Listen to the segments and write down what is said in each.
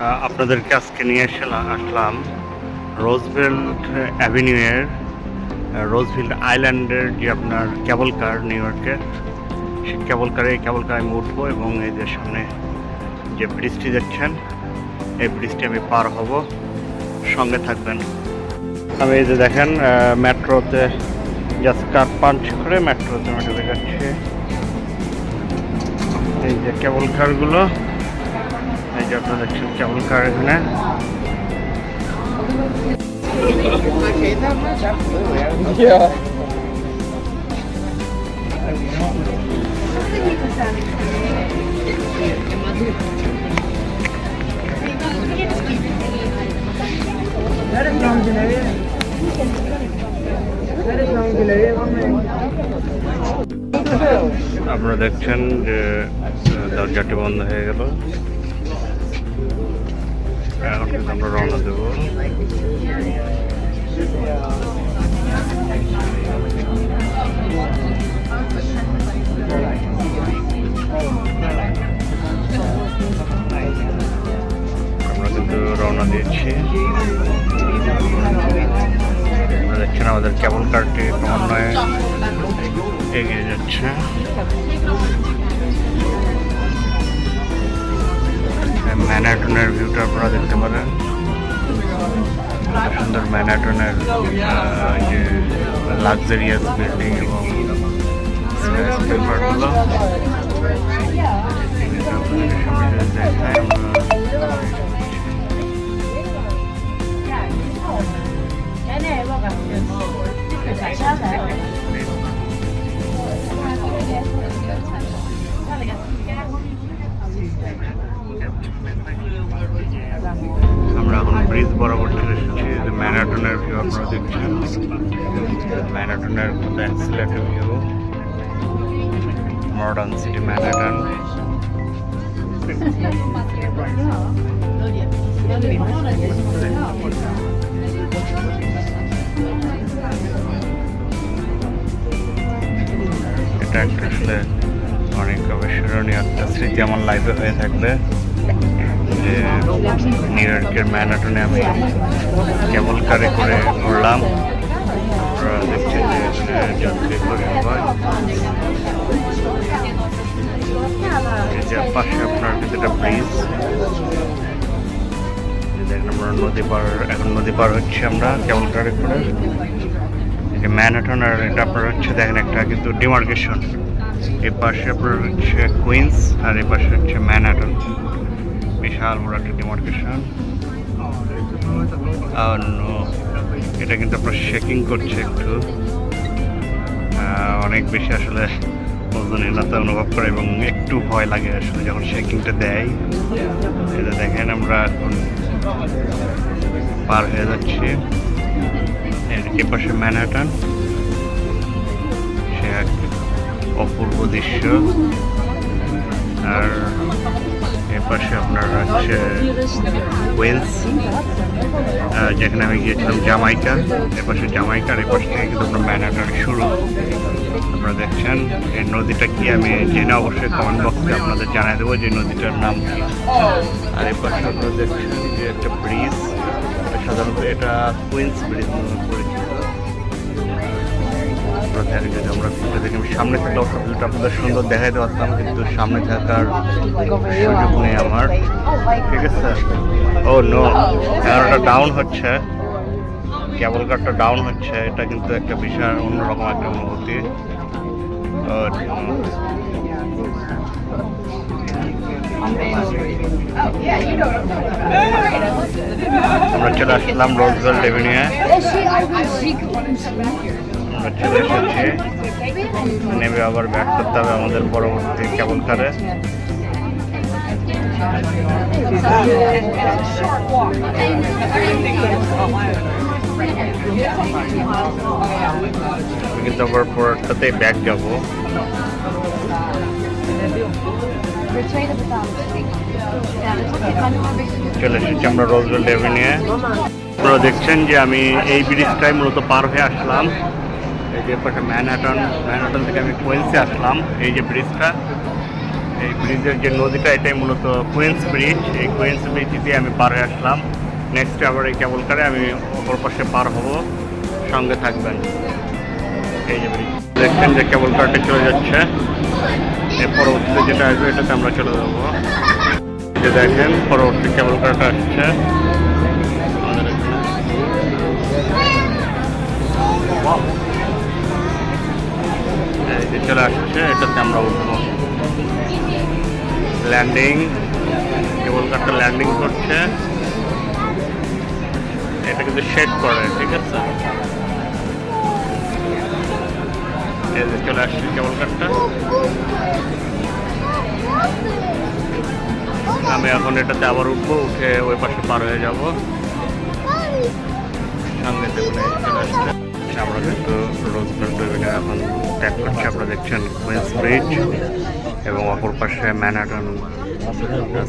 আপনাদেরকে আজকে নিয়ে আসলাম আসলাম রোজভেল্ট অ্যাভিনিউয়ের রোজভেল্ট আইল্যান্ডের যে আপনার কেবল কার, নিউ ইয়র্কের। সেই কেবল কারে কেবল কারে আমি উঠবো এবং এই যে সামনে যে ব্রিজটি দেখছেন, এই ব্রিজটি আমি পার হব। সঙ্গে থাকবেন। আমি এই যে দেখেন মেট্রোতে জাস্ট কার পাঞ্চ করে মেট্রোতে ঢুকে যাচ্ছি। এই যে কেবল কারগুলো। যে আপনারা দেখছেন কেবল কার এখানে? আপনারা দেখছেন যে দরজাটি বন্ধ হয়ে গেল। রওনা দেবো রওনা দিয়েছি দেখছেন আমাদের কেবল কারটি ক্রমান্বয়ে এগিয়ে যাচ্ছে ম্যানাটনের ভিউটা আপনারা দেখতে পারেন কত সুন্দর ম্যানাটনের আহ, যে লাক্সারিয়াস বিল্ডিং এবং স্কাইস্ক্রেপারগুলো এটা আপনাদের সামনে যদি দেখাই আমরা এখন ব্রিজ বরাবর চলে এসেছি। যে ম্যারাটনের ভিউ আপনারা দেখছেন। ম্যারাটনের accelerated view modern city marathon এটা একটা আসলে অনেক অবিস্মরণীয় একটা স্মৃতি আমার লাইফে হয়ে থাকবে। যে নিউ ইয়র্কের ম্যানাটনে আমি কেবল কারে করে ঘুরলাম। দেখছেন যে যাত্রী পাশে আপনার কিন্তু একটা ব্রিজ দেখেন আমরা নদী পার, এখন নদী পার হচ্ছে আমরা কেবল কারে করে। ম্যানাটন আর এটা আপনার হচ্ছে দেখেন একটা কিন্তু ডিমার্কেশন এই পাশে আপনার হচ্ছে কুইন্স আর এই পাশে হচ্ছে ম্যানাটন বিশাল বড় একটা ডিমার্কেশন আর এটা কিন্তু আপনার শেকিং করছে একটু। অনেক বেশি আসলে ওজনহীনতা অনুভব করে এবং একটু ভয় লাগে আসলে যখন শেকিংটা দেয়। এটা দেখেন আমরা এখন পার হয়ে যাচ্ছি। এর এ পাশে ম্যানহাটন সে অপূর্ব দৃশ্য। আর এ পাশে আপনার হচ্ছে ওয়েলস যেখানে আমি গিয়েছিলাম জামাইকা। এপাশে পাশে জামাইকা আর এ থেকে কিন্তু আপনার ম্যানহাটন শুরু। আপনারা দেখছেন, এই নদীটা কি আমি জেনে অবশ্যই কমেন্ট বক্সে আপনাদের জানিয়ে দেবো যে নদীটার নাম কি। আর এপাশে পাশে আপনারা দেখছেন যে একটা ব্রিজ সাধারণত এটা কুইন্স ব্রিজ নামে পরিচিত। আপনারা দেখেন যদি আমরা ভিডিও দেখি সামনে থেকে অবশ্য ভিউটা আপনাদের সুন্দর দেখাইতে পারতাম কিন্তু সামনে থাকার সুযোগ নেই আমার। ঠিক আছে? ও নো এগারোটা ডাউন হচ্ছে। কেবল কারটা ডাউন হচ্ছে। এটা কিন্তু একটা বিশাল অন্যরকম একটা অনুভূতি। আমরা চলে আসলাম রোজভেল্ট এভিনিউয়ে আমরা চলে এসেছি। নেমে আবার ব্যাক করতে হবে আমাদের পরবর্তী কেবল কারে কিন্তু আবার পরেরটাতে ব্যাক যাব। চলে এসেছি আমরা রোজভেল্ট এভিনিউয়ে আপনারা দেখছেন যে আমি এই ব্রিজটাই মূলত পার হয়ে আসলাম। এই যে পাশে ম্যানহাটন ম্যানহাটন থেকে আমি কোয়েন্সে আসলাম। এই যে ব্রিজটা এই ব্রিজের যে নদীটা, এটাই মূলত কুইন্স ব্রিজ এই কুইন্স ব্রিজ দিয়ে আমি পার হয়ে আসলাম। নেক্সট আবার এই কেবল কারে আমি অপর পাশে পার হব। সঙ্গে থাকবেন। এই যে ব্রিজ দেখছেন যে কেবল কারটা চলে যাচ্ছে। এর পরবর্তীতে যেটা আসবে, এটাতে আমরা চলে যাব। যে দেখেন, পরবর্তী কেবল কারটা আসছে। আমাদের এখানে। যে চলে আসছে, এটাতে আমরা উঠবো। ল্যান্ডিং কেবল কারটা ল্যান্ডিং করছে। এটা কিন্তু শেড করে, ঠিক আছে? চলে আসছে কেবল কারটা আমি এখন এটাতে আবার উঠবো, উঠে ওই পাশে পার হয়ে যাব। সামনে দেখুন চলে আসছে। আমরা কিন্তু রোজগার ডুবিনে এখন ত্যাগ করছি আপনারা দেখছেন কুইন্স ব্রিজ এবং অপর পাশে ম্যানাটন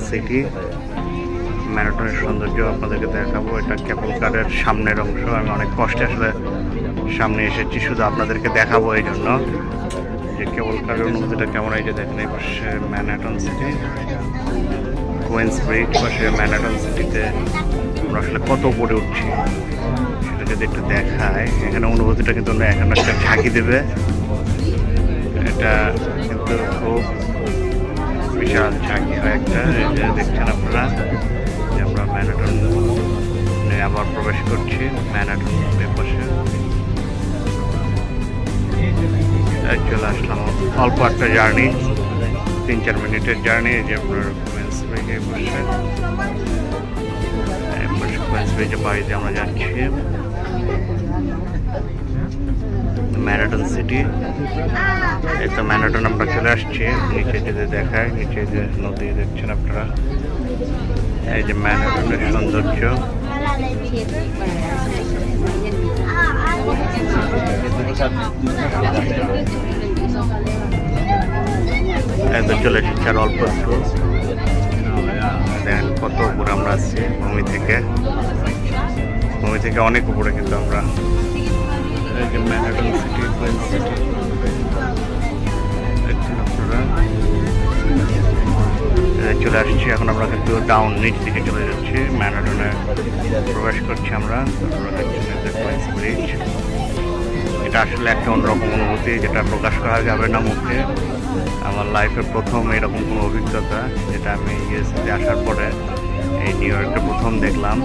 সিটি ম্যারাটনের সৌন্দর্য আপনাদেরকে দেখাবো, এটা কেবল কারের সামনের অংশ। আমি অনেক কষ্টে আসলে সামনে এসেছি, শুধু আপনাদেরকে দেখাবো এই জন্য। যে কেবল কারের অনুভূতিটা কেমন, এই যে দেখেন, এই পাশে ম্যানাটন সিটি কুইন্স ব্রিজ পাশে ম্যানাটন সিটিতে আমরা আসলে কত উপরে উঠছি, সেটা যদি একটু দেখায়। এখানে অনুভূতিটা কিন্তু এখানে একটা ঝাঁকি দেবে। এটা কিন্তু খুব বিশাল ঝাঁকি হয় একটা দেখছেন আপনারা যে আমরা ম্যানাটন আবার প্রবেশ করছি ম্যানাটন পাশে চলে আসলাম অল্প একটা জার্নি তিন চার মিনিটের জার্নি যে আপনার কুয়েন্স বাড়িতে আমরা যাচ্ছি ম্যারাটন সিটি এই তো ম্যারাটন আমরা চলে আসছি। নিচে যদি দেখায়, নিচে যে নদী দেখছেন আপনারা। এই যে ম্যারাটনের সৌন্দর্য। এই চলে এসেছি আর অল্প একটু। দেখেন কত উপরে আমরা আছি, ভূমি থেকে। ভূমি থেকে অনেক উপরে কিন্তু আমরা এই যে ম্যানহাটন সিটি কুইন সিটি আপনারা চলে আসছি, এখন আমরা কিন্তু ডাউন নিচ দিকে চলে যাচ্ছি। ম্যানহাটনে প্রবেশ করছি আমরা। ব্রিজ এটা আসলে একটা অন্যরকম অনুভূতি, যেটা প্রকাশ করা যাবে না মুখে। আমার লাইফে প্রথম এরকম কোনো অভিজ্ঞতা, যেটা আমি ইউএসএতে আসার পরে এই নিউ ইয়র্কে প্রথম দেখলাম।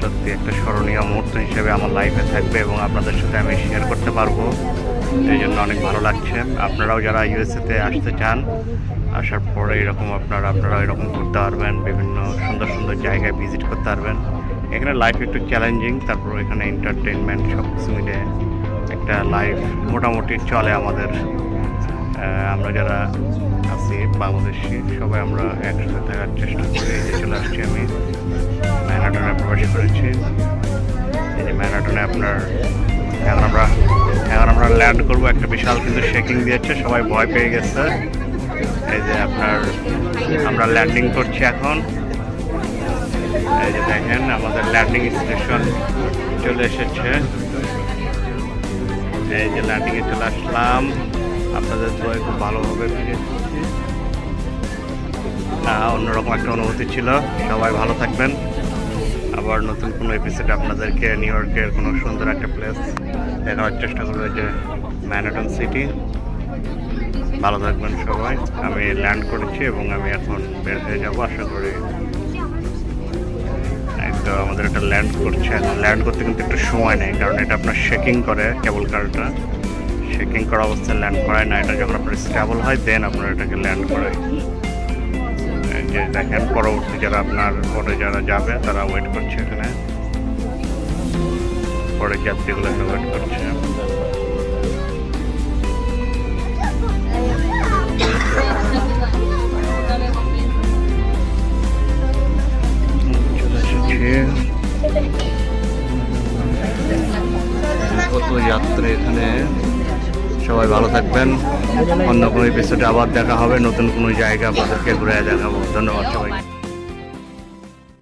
সত্যি একটা স্মরণীয় মুহূর্ত হিসেবে আমার লাইফে থাকবে এবং আপনাদের সাথে আমি শেয়ার করতে পারব। এই জন্য অনেক ভালো লাগছে। আপনারাও যারা ইউএসএতে আসতে চান, আসার পরে এরকম আপনারা আপনারা এরকম ঘুরতে পারবেন, বিভিন্ন সুন্দর সুন্দর জায়গায় ভিজিট করতে পারবেন। এখানে লাইফ একটু চ্যালেঞ্জিং তারপর এখানে এন্টারটেনমেন্ট সব কিছু মিলে একটা লাইফ মোটামুটি চলে আমাদের। আমরা যারা আছি, বাংলাদেশি, সবাই আমরা একসাথে থাকার চেষ্টা করি, এই চলে আসছি আমি। ম্যারাটনে করেছি এই যে ম্যারাটনে আপনার এখন আমরা এখন আমরা ল্যান্ড করব একটা বিশাল কিন্তু শেকিং দিয়েছে, সবাই ভয় পেয়ে গেছে। এই যে আপনার, আমরা ল্যান্ডিং করছি এখন। এই যে দেখেন, আমাদের ল্যান্ডিং স্টেশন চলে এসেছে। এই যে ল্যান্ডিংয়ে চলে আসলাম। আপনাদের দোয়ায় খুব ভালোভাবে ফিরেছি অন্যরকম একটা অনুভূতি ছিল। সবাই ভালো থাকবেন। আবার নতুন কোনো এপিসোডে আপনাদেরকে নিউ ইয়র্কের কোনো সুন্দর একটা প্লেস দেখানোর চেষ্টা করব যে ম্যানহাটন সিটি ভালো থাকবেন সবাই। আমি ল্যান্ড করেছি এবং আমি এখন বের হয়ে যাব, আশা করি তো আমাদের এটা ল্যান্ড করছে। ল্যান্ড করতে কিন্তু একটু সময় নেই, কারণ এটা আপনার শেকিং করে কেবল কারটা শেকিং করা অবস্থায় ল্যান্ড করায় না, এটা যখন আপনার স্টেবল হয় দেন আপনার এটাকে ল্যান্ড করায়। যে দেখেন পরবর্তী যারা আপনার পরে যারা যাবে, তারা ওয়েট করছে এখানে। পরে যাত্রীগুলো ওয়েট করছে। ভালো থাকবেন। অন্য কোনো এপিসোডে আবার দেখা হবে। নতুন কোনো জায়গা আপনাদেরকে ঘুরে দেখাবো। ধন্যবাদ সবাই